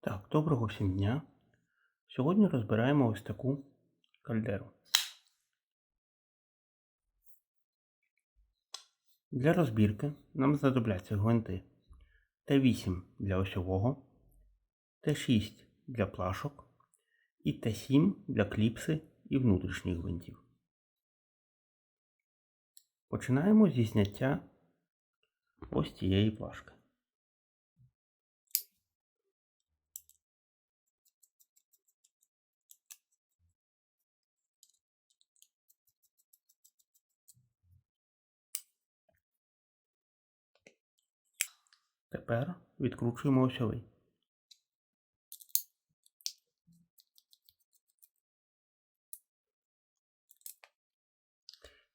Так, доброго всім дня. Сьогодні розбираємо ось таку кальдеру. Для розбірки нам знадобляться гвинти Т8 для осьового, Т6 для плашок і Т7 для кліпси і внутрішніх гвинтів. Починаємо зі зняття ось цієї плашки. Тепер відкручуємо осьовий.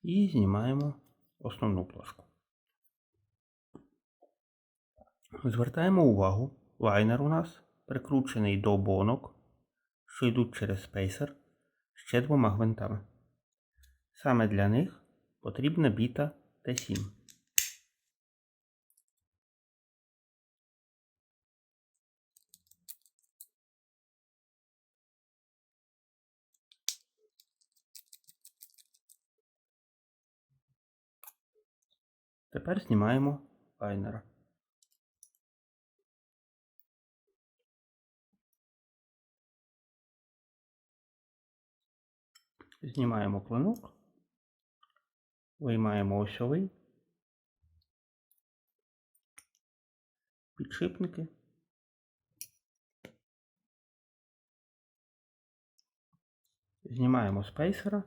І знімаємо основну плашку. Звертаємо увагу, лайнер у нас прикручений до бонок, що йдуть через спейсер ще двома гвинтами. Саме для них потрібна біта Т7. Тепер знімаємо лайнера. Знімаємо клинок, виймаємо осьовий, підшипники. Знімаємо спейсера.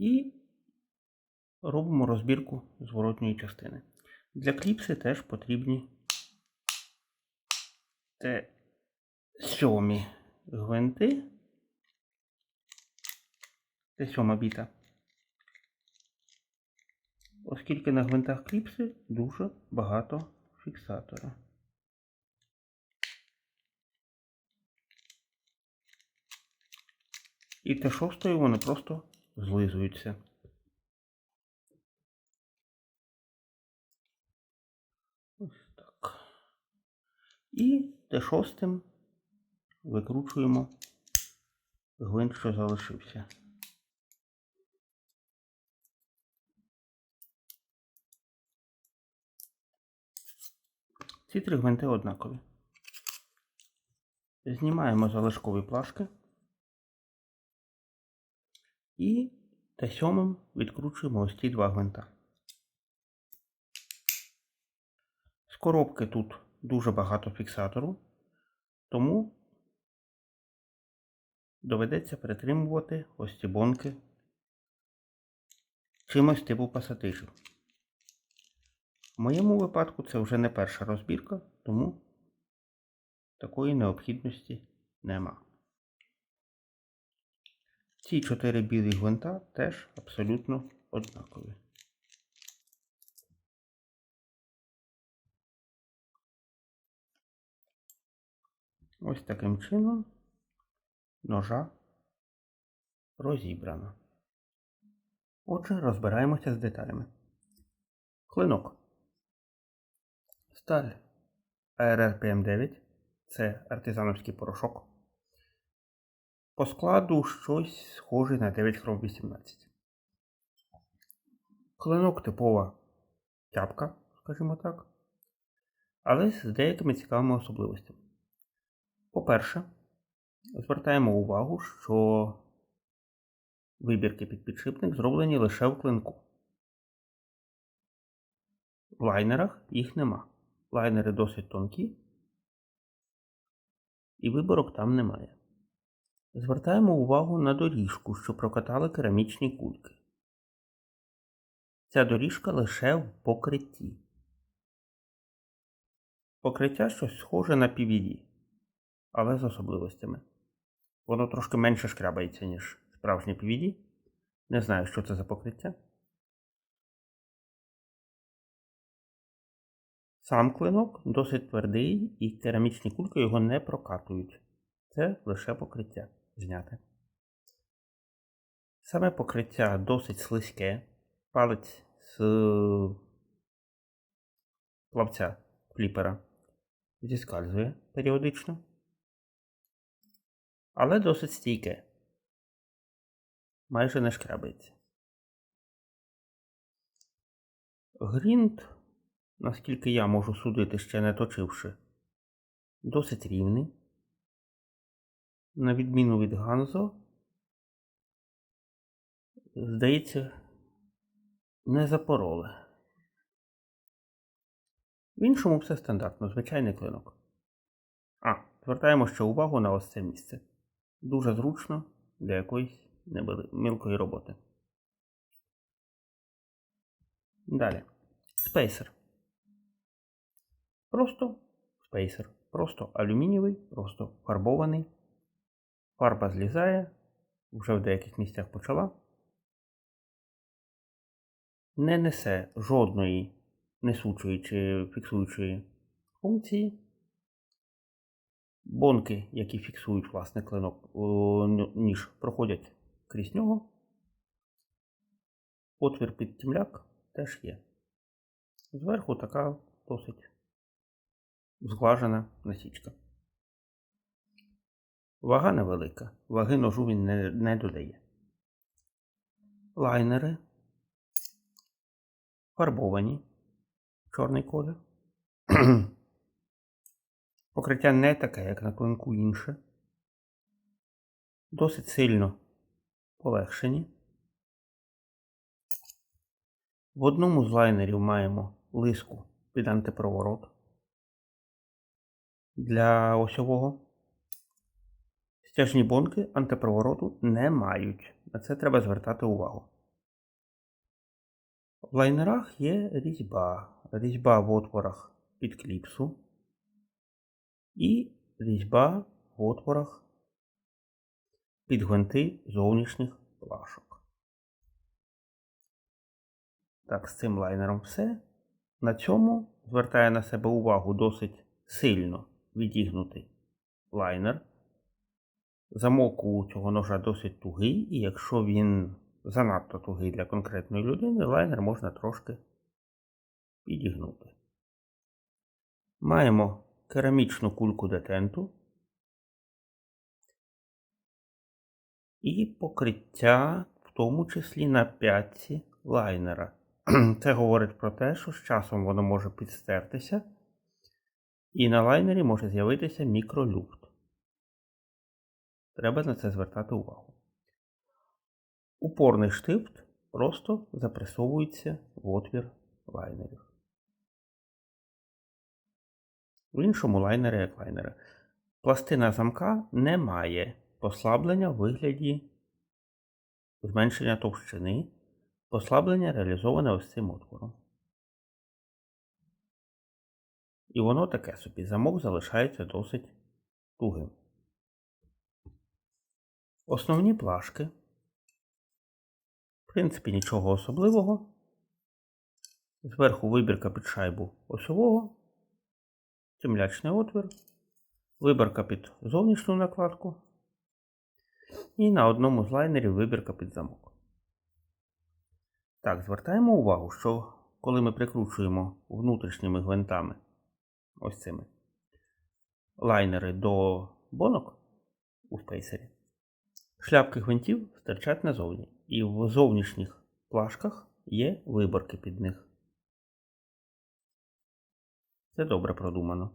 І робимо розбірку зворотньої частини. Для кліпси теж потрібні те сьомі гвинти. Це сьома біта. Оскільки на гвинтах кліпси дуже багато фіксатора. І те шостою вони просто злизуються. Ось так. І те шостим викручуємо гвинт, що залишився. Ці три гвинти однакові. Знімаємо залишкові плашки. І та сьомим відкручуємо ось ці два гвинта. З коробки тут дуже багато фіксатору, тому доведеться притримувати ось ці бонки чимось типу пасатижів. В моєму випадку це вже не перша розбірка, тому такої необхідності нема. Ці чотири білі гвинта теж абсолютно однакові. Ось таким чином ножа розібрана. Отже, розбираємося з деталями. Клинок. Сталь ARR PM9 це артизановський порошок. По складу щось схоже на 9 хром 18. Клинок типова тяпка, скажімо так. Але з деякими цікавими особливостями. По-перше, звертаємо увагу, що вибірки під підшипник зроблені лише в клинку. В лайнерах їх нема. Лайнери досить тонкі, і виборок там немає. Звертаємо увагу на доріжку, що прокатали керамічні кульки. Ця доріжка лише в покритті. Покриття щось схоже на PVD, але з особливостями. Воно трошки менше шкрябається, ніж справжнє PVD. Не знаю, що це за покриття. Сам клинок досить твердий і керамічні кульки його не прокатують. Це лише покриття зняте. Саме покриття досить слизьке. Палець з плавця кліпера зіскальзує періодично, але досить стійке. Майже не шкрабиться. Грінт, наскільки я можу судити, ще не точивши, досить рівний. На відміну від Ганзо, здається, не запороли. В іншому все стандартно, звичайний клинок. А, звертаємо ще увагу на ось це місце. Дуже зручно для якоїсь мілкої роботи. Далі. Спейсер. Просто спейсер. Просто алюмінієвий, просто фарбований. Фарба злізає, вже в деяких місцях почала. Не несе жодної несучої чи фіксуючої функції. Бонки, які фіксують власне клинок, ніж, проходять крізь нього. Отвір під тімляк теж є. Зверху така досить зглажена насічка. Вага невелика, ваги ножу він не, не додає. Лайнери фарбовані чорний колір. Покриття не таке, як на клинку інше. Досить сильно полегшені. В одному з лайнерів маємо лиску під антипроворот для осьового. Стяжні бонки антипровороту не мають. На це треба звертати увагу. В лайнерах є різьба. Різьба в отворах під кліпсу і різьба в отворах під гвинти зовнішніх плашок. Так, з цим лайнером все. На цьому звертає на себе увагу досить сильно відігнутий лайнер. Замок у цього ножа досить тугий, і якщо він занадто тугий для конкретної людини, лайнер можна трошки підігнути. Маємо керамічну кульку детенту і покриття, в тому числі на п'ятці лайнера. Це говорить про те, що з часом воно може підстертися, і на лайнері може з'явитися мікролюфт. Треба на це звертати увагу. Упорний штифт просто запресовується в отвір лайнерів. В іншому лайнері як лайнери. Пластина замка не має послаблення в вигляді зменшення товщини. Послаблення реалізоване ось цим отвором. І воно таке собі замок залишається досить тугим. Основні плашки. В принципі, нічого особливого. Зверху вибірка під шайбу осьового, темлячний отвір, вибірка під зовнішню накладку. І на одному з лайнерів вибірка під замок. Так, звертаємо увагу, що коли ми прикручуємо внутрішніми гвинтами ось цими лайнери до бонок у спейсері, шляпки гвинтів стирчать назовні. І в зовнішніх плашках є виборки під них. Це добре продумано.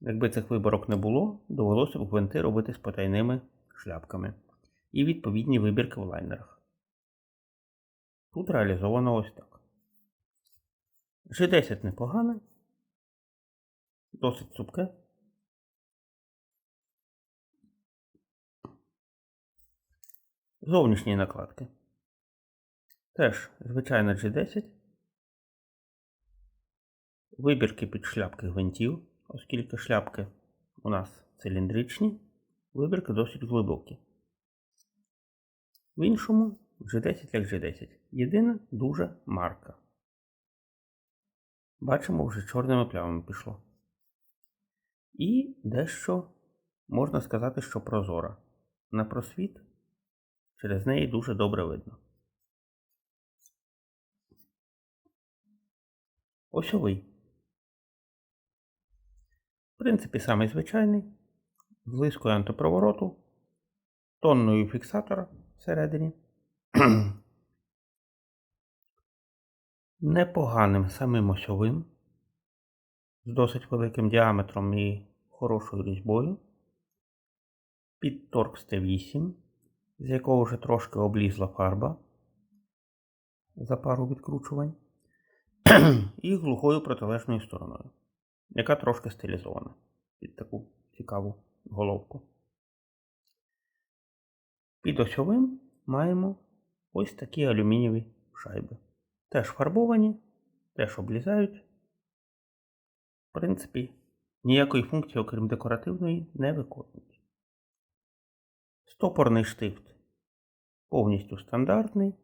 Якби цих виборок не було, довелося б гвинти робити з потайними шляпками і відповідні вибірки в лайнерах. Тут реалізовано ось так. G10 непогане, досить цупке. Зовнішні накладки. Теж звичайно G10. Вибірки під шляпки гвинтів, оскільки шляпки у нас циліндричні, вибірки досить глибокі. В іншому G10 як G10. Єдина дуже марка. Бачимо, вже чорними плямами пішло. І дещо можна сказати, що прозора. На просвіт через неї дуже добре видно. осьовий. В принципі, самий звичайний, з лискою антипровороту, тонною фіксатора всередині. Непоганим самим осьовим, з досить великим діаметром і хорошою різьбою. Під Torx T8, з якого вже трошки облізла фарба за пару відкручувань. і глухою протилежною стороною, яка трошки стилізована під таку цікаву головку. Під осьовим маємо ось такі алюмінієві шайби. Теж фарбовані, теж облізають. В принципі, ніякої функції, окрім декоративної, не виконують. Стопорний штифт повністю стандартний.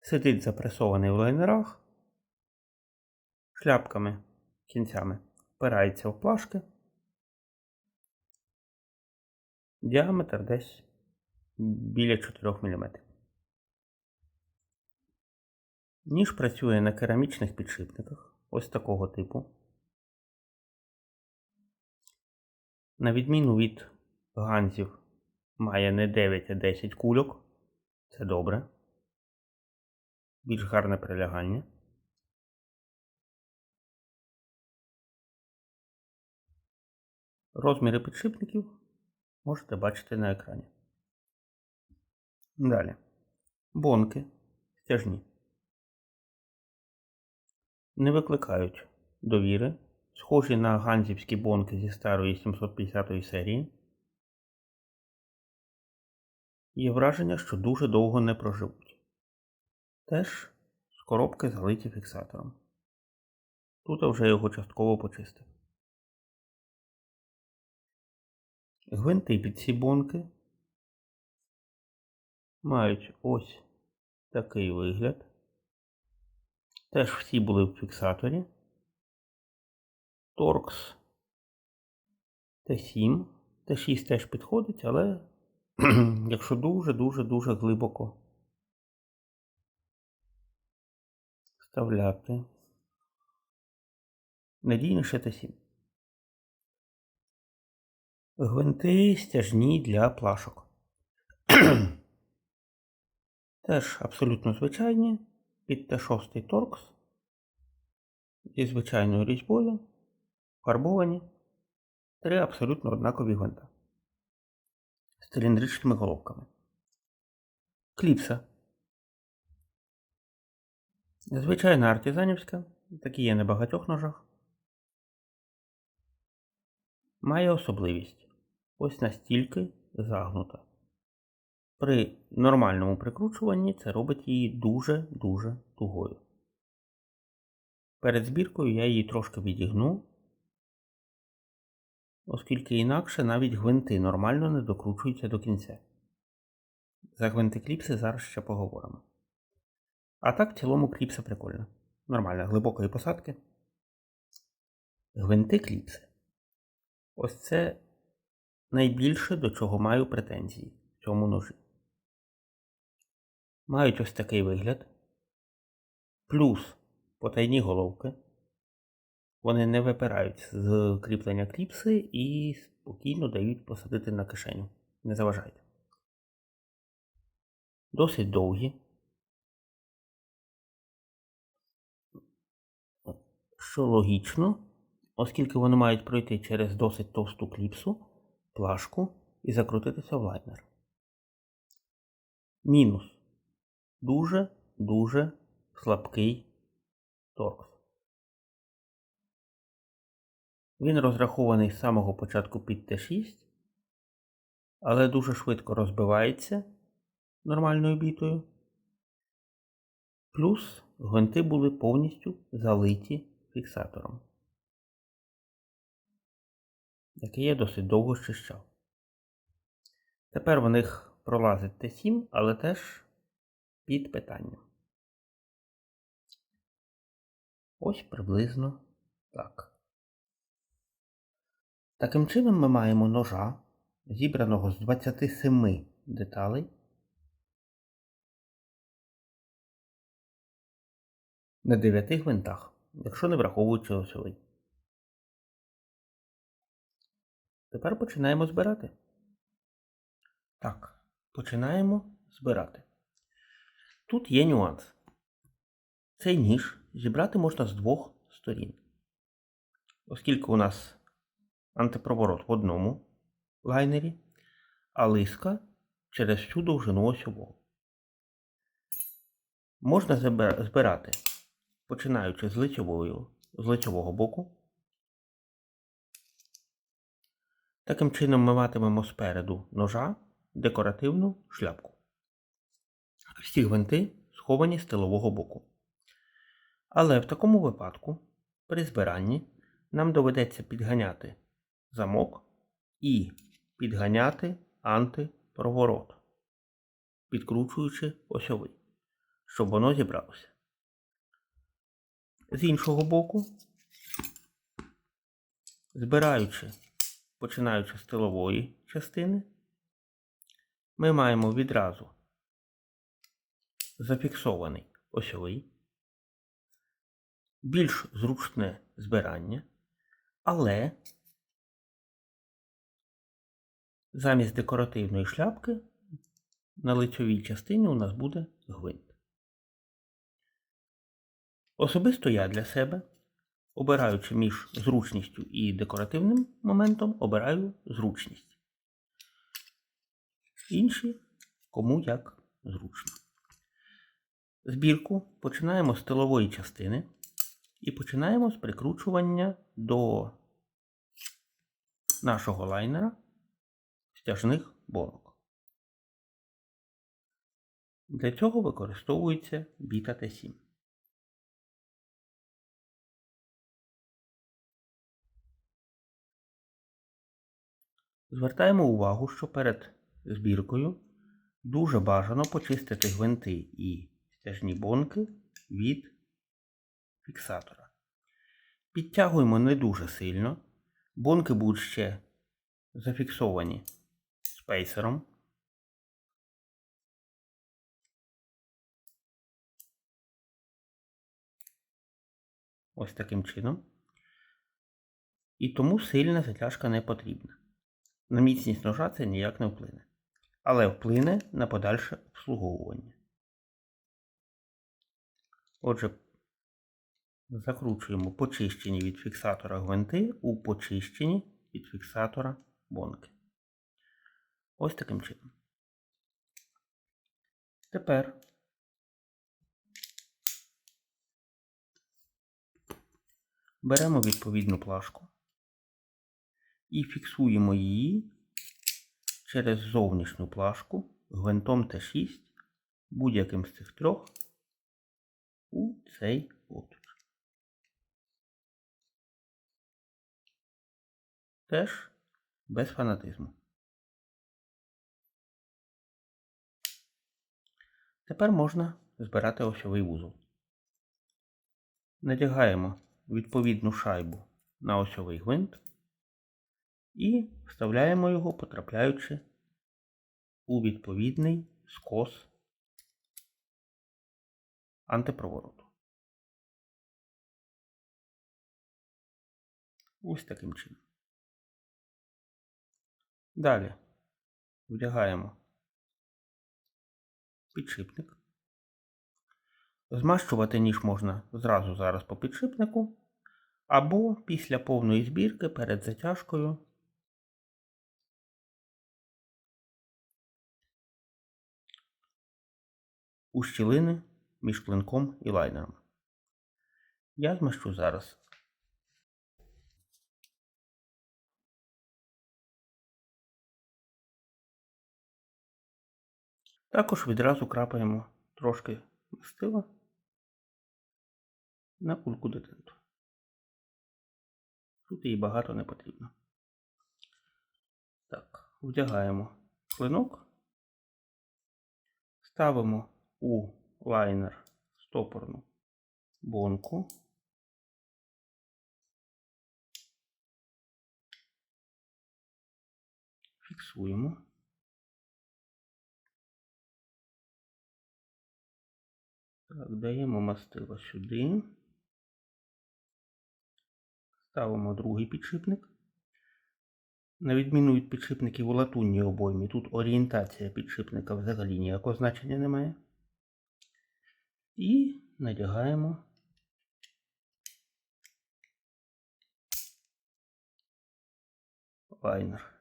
Сидить запресований в лайнерах, шляпками кінцями впирається в плашки. Діаметр десь біля 4 мм. Ніж працює на керамічних підшипниках ось такого типу. На відміну від ганзів має не 9, а 10 кульок. Це добре. Більш гарне прилягання. Розміри підшипників можете бачити на екрані. Далі. Бонки стяжні. Не викликають довіри. Схожі на ганзівські бонки зі старої 750 серії. Є враження, що дуже довго не проживуть. Теж з коробки залиті фіксатором. Тут я вже його частково почистив. Гвинти під ці бонки мають ось такий вигляд. Теж всі були в фіксаторі. Торкс Т7. Т6 теж підходить, але якщо дуже-дуже-дуже глибоко вставляти. Надійніше Т7. Гвинти стяжні для плашок. Теж абсолютно звичайні. Під Т6 торкс. Зі звичайною різьбою. Фарбовані. Три абсолютно однакові гвинта. З циліндричними головками. Кліпса. Звичайна артизанівська. Такі є на багатьох ножах. Має особливість ось настільки загнута. При нормальному прикручуванні це робить її дуже-дуже тугою. Перед збіркою я її трошки відігну, оскільки інакше навіть гвинти нормально не докручуються до кінця. За гвинти кліпси зараз ще поговоримо. А так в цілому кліпса прикольна. Нормальна глибокої посадки. Гвинти кліпси. Ось це найбільше до чого маю претензії в цьому ножі. Мають ось такий вигляд. Плюс потайні головки. Вони не випирають з кріплення кліпси і спокійно дають посадити на кишеню. Не заважайте. Досить довгі. Що логічно, оскільки вони мають пройти через досить товсту кліпсу, плашку і закрутитися в лайнер. Мінус. Дуже-дуже слабкий торкс. Він розрахований з самого початку під Т6, але дуже швидко розбивається нормальною бітою. Плюс гвинти були повністю залиті фіксатором, який я досить довго щищав. Тепер в них пролазить Т7, але теж під питанням. Ось приблизно так. Таким чином ми маємо ножа, зібраного з 27 деталей. на 9 гвинтах, якщо не враховуючи осьовий. Тепер починаємо збирати. Так, починаємо збирати. Тут є нюанс. Цей ніж зібрати можна з двох сторін. Оскільки у нас антипроворот в одному лайнері, а лиска через всю довжину осьового. Можна збирати, починаючи з лицьовою, з лицьового боку. Таким чином ми матимемо спереду ножа декоративну шляпку. Всі гвинти сховані з тилового боку. Але в такому випадку при збиранні нам доведеться підганяти замок і підганяти антипроворот, підкручуючи осьовий, щоб воно зібралося. З іншого боку, збираючи, починаючи з тилової частини, ми маємо відразу зафіксований осьовий, більш зручне збирання, але замість декоративної шляпки на лицьовій частині у нас буде гвинт. Особисто я для себе, обираючи між зручністю і декоративним моментом, обираю зручність. Інші кому як зручно. Збірку починаємо з тилової частини і починаємо з прикручування до нашого лайнера стяжних бонок. Для цього використовується біта Т7. Звертаємо увагу, що перед збіркою дуже бажано почистити гвинти і стяжні бонки від фіксатора. Підтягуємо не дуже сильно. Бонки будуть ще зафіксовані спейсером. Ось таким чином. І тому сильна затяжка не потрібна. На міцність ножа це ніяк не вплине. Але вплине на подальше обслуговування. Отже, закручуємо почищені від фіксатора гвинти у почищені від фіксатора бонки. Ось таким чином. Тепер беремо відповідну плашку і фіксуємо її через зовнішню плашку гвинтом Т6 будь-яким з цих трьох у цей отвір. Теж без фанатизму. Тепер можна збирати осьовий вузол. Надягаємо відповідну шайбу на осьовий гвинт і вставляємо його, потрапляючи у відповідний скос антипровороту. Ось таким чином. Далі вдягаємо підшипник. Змащувати ніж можна зразу зараз по підшипнику, або після повної збірки перед затяжкою у щілини між клинком і лайнером. Я змащу зараз. Також відразу крапаємо трошки мастила на кульку детенту. Тут її багато не потрібно. Так, вдягаємо клинок, ставимо у лайнер стопорну бонку. Фіксуємо. Так, даємо мастило сюди. Ставимо другий підшипник. На відміну від підшипників у латунній обоймі, тут орієнтація підшипника взагалі ніякого значення не має. І надягаємо лайнер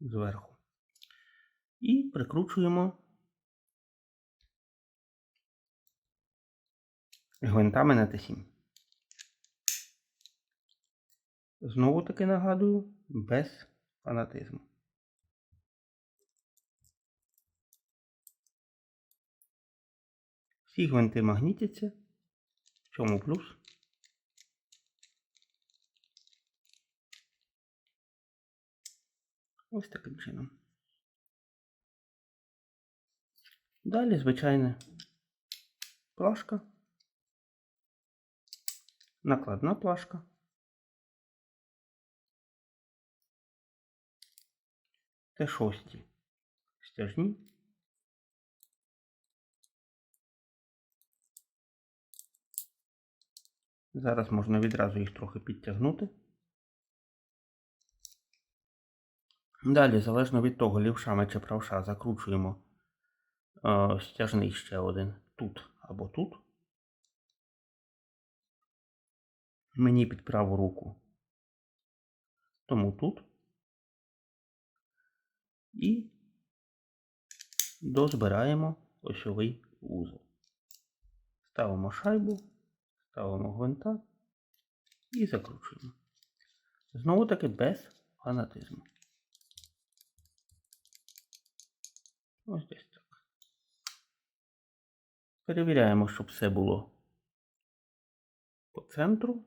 зверху. І прикручуємо гвинтами на Т7. Знову таки нагадую, без фанатизму. Всі гвинти магнітяться. В чому плюс? Ось таким чином. Далі звичайна плашка. Накладна плашка. Т6 стяжні. Зараз можна відразу їх трохи підтягнути. Далі, залежно від того, лівшами чи правша, закручуємо е, стяжний ще один тут або тут. Мені під праву руку. Тому тут. І дозбираємо осьовий вузол. Ставимо шайбу, ставимо гвинта і закручуємо. Знову таки без фанатизму. Ось десь так. Перевіряємо, щоб все було по центру,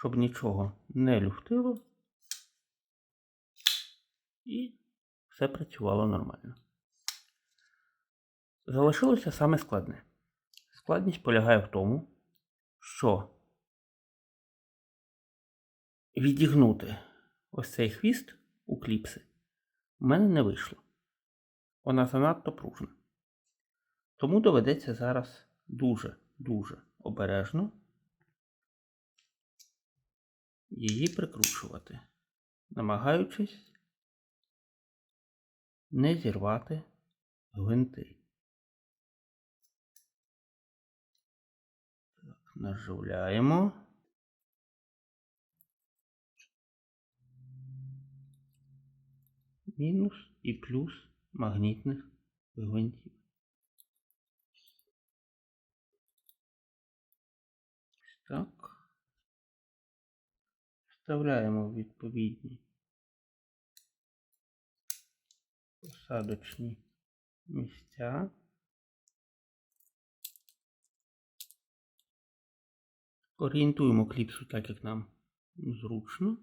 щоб нічого не люфтило і все працювало нормально. Залишилося саме складне. Складність полягає в тому, що відігнути ось цей хвіст у кліпси у мене не вийшло. Вона занадто пружна. Тому доведеться зараз дуже-дуже обережно її прикручувати, намагаючись не зірвати гвинти. Так, наживляємо. Мінус і плюс магнітних гвинтів. Так. Вставляємо відповідні посадочні місця. Орієнтуємо кліпсу так, як нам зручно.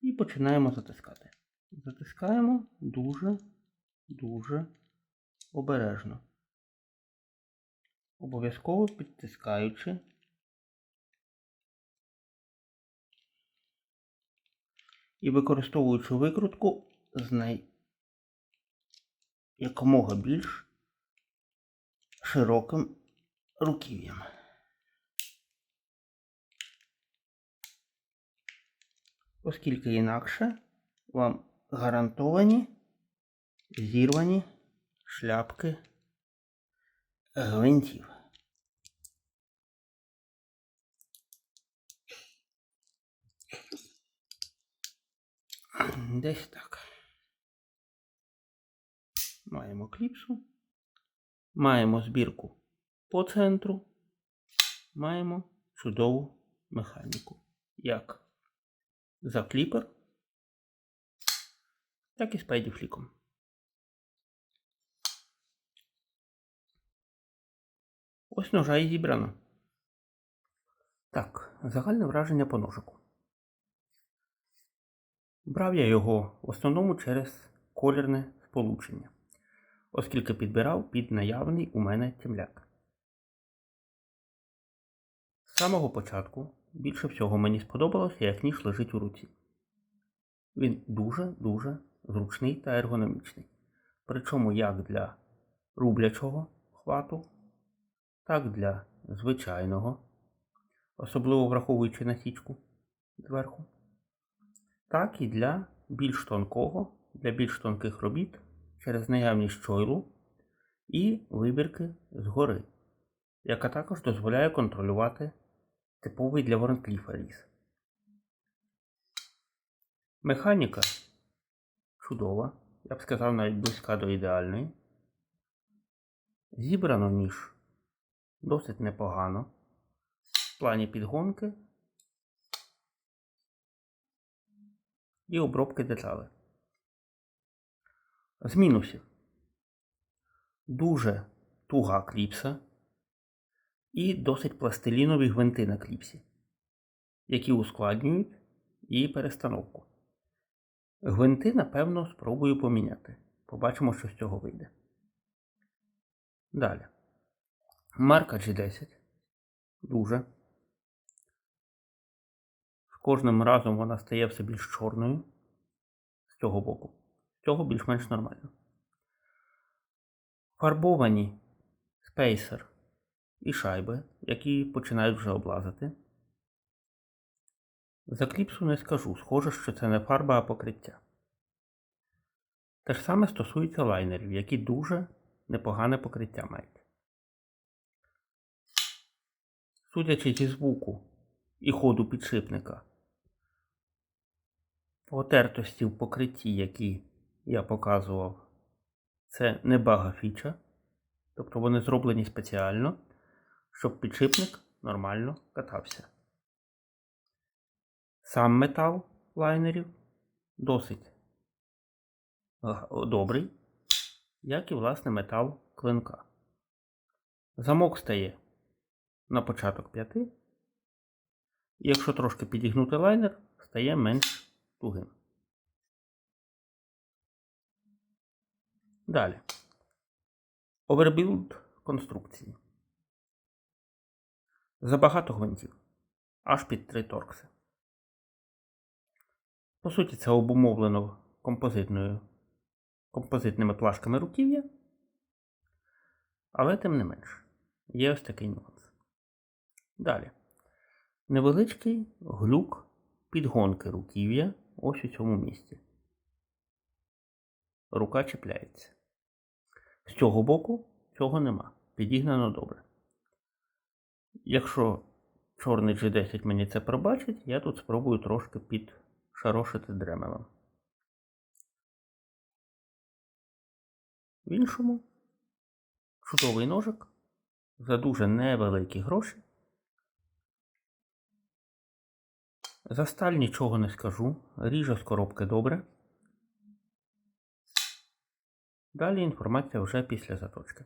І починаємо затискати. Затискаємо дуже, дуже обережно. Обов'язково підтискаючи і використовуючи викрутку з най... якомога більш широким руків'ям. Оскільки інакше вам гарантовані зірвані шляпки гвинтів. Десь так. Маємо кліпсу. Маємо збірку по центру. Маємо чудову механіку. Як за кліпер, так і з пайдіфліком. Ось ножа і зібрано. Так, загальне враження по ножику. Брав я його в основному через колірне сполучення, оскільки підбирав під наявний у мене темляк. З самого початку більше всього мені сподобалося, як ніж лежить у руці. Він дуже-дуже зручний та ергономічний. Причому як для рублячого хвату, так для звичайного, особливо враховуючи насічку зверху, так і для більш тонкого, для більш тонких робіт через наявність чойлу і вибірки згори, яка також дозволяє контролювати типовий для Ворнкліфа різ. Механіка чудова, я б сказав, навіть близька до ідеальної. Зібрано ніж досить непогано. В плані підгонки і обробки деталей. З мінусів. Дуже туга кліпса і досить пластилінові гвинти на кліпсі, які ускладнюють її перестановку. Гвинти, напевно, спробую поміняти. Побачимо, що з цього вийде. Далі. Марка G10. Дуже. Кожним разом вона стає все більш чорною з цього боку. З цього більш-менш нормально. Фарбовані спейсер і шайби, які починають вже облазити. За кліпсу не скажу, схоже, що це не фарба, а покриття. Те ж саме стосується лайнерів, які дуже непогане покриття мають. Судячи зі звуку і ходу підшипника, потертості в покритті, які я показував, це не бага фіча, тобто вони зроблені спеціально, щоб підшипник нормально катався. Сам метал лайнерів досить добрий, як і власне метал клинка. Замок стає на початок п'яти, якщо трошки підігнути лайнер, стає менш тугим. Далі. Овербілд конструкції. Забагато гвинтів. Аж під три торкси. По суті, це обумовлено композитною, композитними плашками руків'я. Але тим не менш, є ось такий нюанс. Далі. Невеличкий глюк підгонки руків'я ось у цьому місці. Рука чіпляється. З цього боку цього нема. Підігнано добре. Якщо чорний G10 мені це пробачить, я тут спробую трошки підшарошити дремелем. В іншому чудовий ножик за дуже невеликі гроші. За сталь нічого не скажу. Ріже з коробки добре. Далі інформація вже після заточки.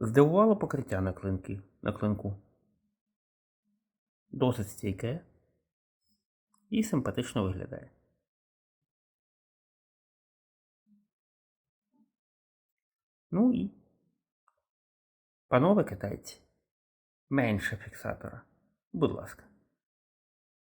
Здивувало покриття на, клинки, на клинку. Досить стійке і симпатично виглядає. Ну і, панове китайці, менше фіксатора. Будь ласка.